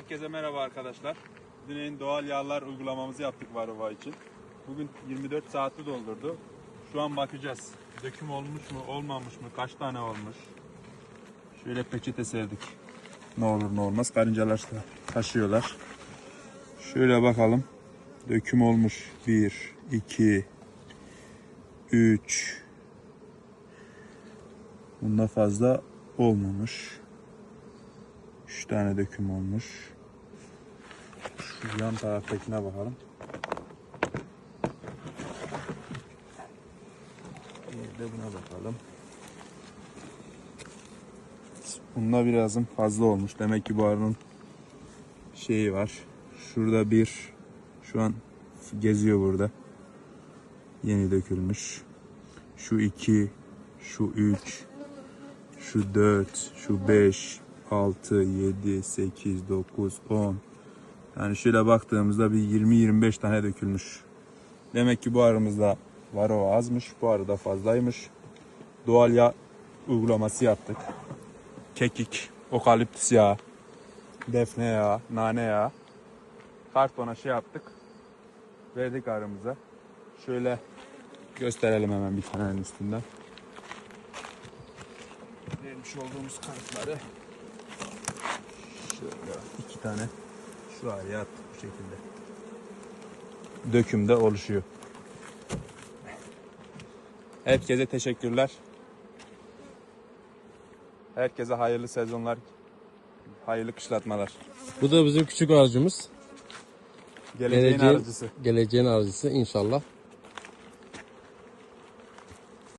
Herkese merhaba arkadaşlar. Dün doğal yağlar uygulamamızı yaptık Varova için. Bugün 24 saati doldurdu. Şu an bakacağız. Döküm olmuş mu, olmamış mı, kaç tane olmuş. Şöyle peçete serdik. Ne olur ne olmaz. Karıncalar da taşıyorlar. Şöyle bakalım. Döküm olmuş. 1, 2, 3. Bunda fazla olmamış. 3 tane döküm olmuş. Şu yan taraftakine bakalım. Bir de buna bakalım. Bunda birazım fazla olmuş. Demek ki bu arının şeyi var. Şurada bir şu an geziyor burada. Yeni dökülmüş. Şu iki, şu üç, şu 4, şu 5, 6, 7, 8, 9, 10. Yani şöyle baktığımızda bir 20-25 tane dökülmüş. Demek ki bu arımızda var o azmış. Bu arada fazlaymış. Doğal yağ uygulaması yaptık. Kekik, okaliptüs yağı, defne yağı, nane yağı. Kartona şey yaptık. Verdik arımıza. Şöyle gösterelim hemen bir tanenin üstünden vermiş olduğumuz kartları şöyle iki tane şu araya attık bu şekilde. Dökümde oluşuyor. Herkese teşekkürler. Herkese hayırlı sezonlar, hayırlı kışlatmalar. Bu da bizim küçük aracımız. Geleceğin Geleceğin- arıcısı. Geleceğin aracısı inşallah.